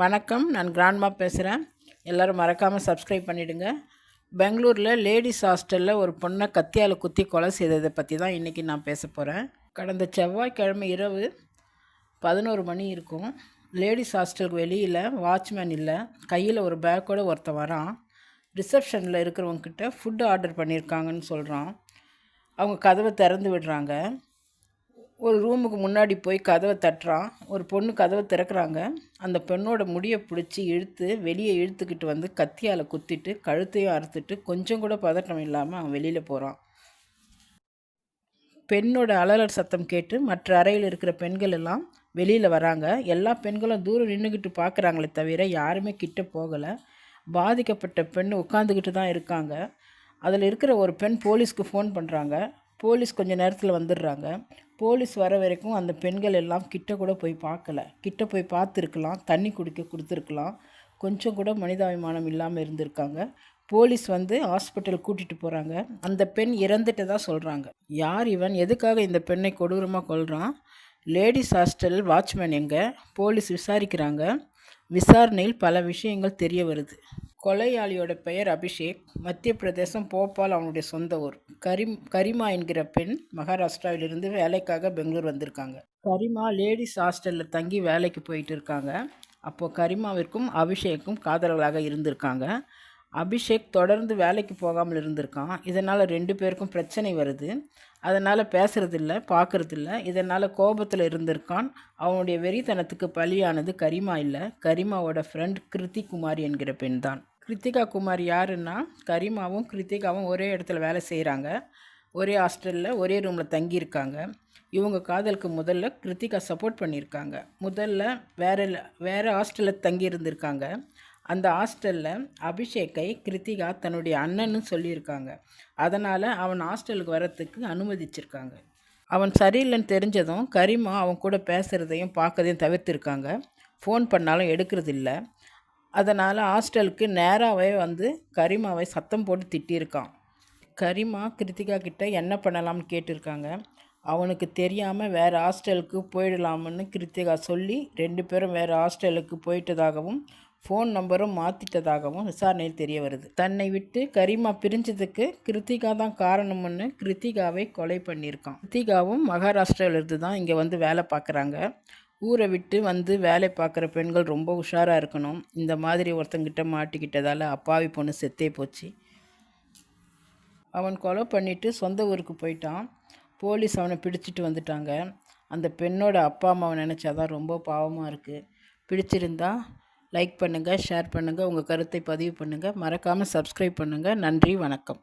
வணக்கம். நான் கிராண்ட்மா பேசுகிறேன் எல்லோரும் மறக்காமல் சப்ஸ்கிரைப் பண்ணிவிடுங்க பெங்களூரில் லேடிஸ் ஹாஸ்டலில் ஒரு பொண்ணை கத்தியால் குத்தி கொலை செய்ததை பற்றி தான் இன்றைக்கி நான் பேச போகிறேன் கடந்த செவ்வாய்க்கிழமை இரவு பதினோரு மணி இருக்கும். லேடிஸ் ஹாஸ்டலுக்கு வெளியில் வாட்ச்மேன் இல்லை. கையில் ஒரு பேக்கோடு ஒருத்தன் வரான். ரிசப்ஷனில் இருக்கிறவங்கக்கிட்ட ஃபுட்டு ஆர்டர் பண்ணியிருக்காங்கன்னு சொல்கிறான் அவங்க கதவை திறந்து விடுறாங்க. ஒரு ரூமுக்கு முன்னாடி போய் கதவை தட்டுறான். ஒரு பொண்ணு கதவை திறக்கிறாங்க. அந்த பெண்ணோட முடியை பிடிச்சி இழுத்து வெளியே இழுத்துக்கிட்டு வந்து கத்தியால் குத்திட்டு கழுத்தையும் அறுத்துட்டு கொஞ்சம் கூட பதட்டம் இல்லாமல் அவன் வெளியில் போகிறான் பெண்ணோட அலறல் சத்தம் கேட்டு மற்ற அறையில் இருக்கிற பெண்கள் எல்லாம் வெளியில் வராங்க. எல்லா பெண்களும் தூரம் நின்றுக்கிட்டு பார்க்குறாங்களே தவிர யாருமே கிட்ட போகலை. பாதிக்கப்பட்ட பெண் உட்காந்துக்கிட்டு தான் இருக்காங்க. அதில் இருக்கிற ஒரு பெண் போலீஸ்க்கு ஃபோன் பண்ணுறாங்க போலீஸ் கொஞ்ச நேரத்தில் வந்துடுறாங்க. போலீஸ் வர வரைக்கும் அந்த பெண்கள் எல்லாம் கிட்ட கூட போய் பார்க்கல. கிட்ட போய் பார்த்துருக்கலாம். தண்ணி குடிக்க கொடுத்துருக்கலாம். கொஞ்சம் கூட மனிதாபிமானம் இல்லாமல் இருந்திருக்காங்க. போலீஸ் வந்து ஹாஸ்பிட்டல் கூட்டிகிட்டு போகிறாங்க அந்த பெண் இறந்துட்டு சொல்கிறாங்க யார் இவன்? எதுக்காக இந்த பெண்ணை கொடூரமாக கொள்கிறான் லேடிஸ் ஹாஸ்டல் வாட்ச்மேன் எங்கே? போலீஸ் விசாரிக்கிறாங்க. விசாரணையில் பல விஷயங்கள் தெரிய வருது. கொலையாளியோட பெயர் அபிஷேக். மத்திய பிரதேசம் போபால் அவனுடைய சொந்த ஊர். கரிம் கரிமா என்கிற பெண் மகாராஷ்டிராவிலிருந்து வேலைக்காக பெங்களூர் வந்திருக்காங்க. கரிமா லேடிஸ் ஹாஸ்டலில் தங்கி வேலைக்கு போயிட்டு இருக்காங்க. அப்போது கரிமாவிற்கும் அபிஷேக்கும் காதலர்களாக இருந்திருக்காங்க. அபிஷேக் தொடர்ந்து வேலைக்கு போகாமல் இருந்திருக்கான். இதனால் ரெண்டு பேருக்கும் பிரச்சனை வருது. அதனால் பேசுகிறதில்ல பார்க்குறதில்ல இதனால் கோபத்தில் இருந்திருக்கான். அவனுடைய வெறித்தனத்துக்கு பலியானது கரிமா இல்லை. கரிமாவோட ஃப்ரெண்ட் கிருத்தி குமாரி என்கிற பெண் தான் கிருத்திகா குமார் யாருன்னா கரிமாவும் கிருத்திகாவும் ஒரே இடத்துல வேலை செய்கிறாங்க ஒரே ஹாஸ்டலில் ஒரே ரூமில் தங்கியிருக்காங்க. இவங்க காதலுக்கு முதல்ல கிருத்திகா சப்போர்ட் பண்ணியிருக்காங்க. முதல்ல வேறு வேறு ஹாஸ்டலில் தங்கி இருந்திருக்காங்க அந்த ஹாஸ்டலில் அபிஷேக்கை கிருத்திகா தன்னுடைய அண்ணன்னு சொல்லியிருக்காங்க. அதனால் அவன் ஹாஸ்டலுக்கு வரத்துக்கு அனுமதிச்சிருக்காங்க. அவன் சரியில்லைன்னு தெரிஞ்சதும் கரிமா அவன் கூட பேசுகிறதையும் பார்க்கறதையும் தவிர்த்திருக்காங்க. ஃபோன் பண்ணாலும் எடுக்கிறதில்ல. அதனால் ஹாஸ்டலுக்கு நேராகவே வந்து கரிமாவை சத்தம் போட்டு திட்டியிருக்கான். கரிமா கிருத்திகா கிட்ட என்ன பண்ணலாம்னு கேட்டிருக்காங்க. அவனுக்கு தெரியாமல் வேறு ஹாஸ்டலுக்கு போயிடலாம்னு கிருத்திகா சொல்லி ரெண்டு பேரும் வேறு ஹாஸ்டலுக்கு போயிட்டதாகவும் ஃபோன் நம்பரும் மாற்றிட்டதாகவும் விசாரணையில் தெரிய வருது. தன்னை விட்டு கரிமா பிரிஞ்சதுக்கு கிருத்திகா தான் காரணம்னு கிருத்திகாவை கொலை பண்ணியிருக்கான். கிருத்திகாவும் மகாராஷ்டிராவிலிருந்து தான் இங்கே வந்து வேலை பார்க்குறாங்க. ஊரை விட்டு வந்து வேலை பார்க்குற பெண்கள் ரொம்ப உஷாராக இருக்கணும். இந்த மாதிரி ஒருத்தங்கிட்ட மாட்டிக்கிட்டதால் அப்பாவி பொண்ணு செத்தே போச்சு. அவன் கொலை பண்ணிவிட்டு சொந்த ஊருக்கு போயிட்டான். போலீஸ் அவனை பிடிச்சிட்டு வந்துட்டாங்க. அந்த பெண்ணோட அப்பா அம்மாவை நினச்சாதான் ரொம்ப பாவமாக இருக்குது பிடிச்சிருந்தா லைக் பண்ணுங்கள் ஷேர் பண்ணுங்கள் உங்கள் கருத்தை பதிவு பண்ணுங்கள் மறக்காமல் சப்ஸ்கிரைப் பண்ணுங்கள் நன்றி வணக்கம்.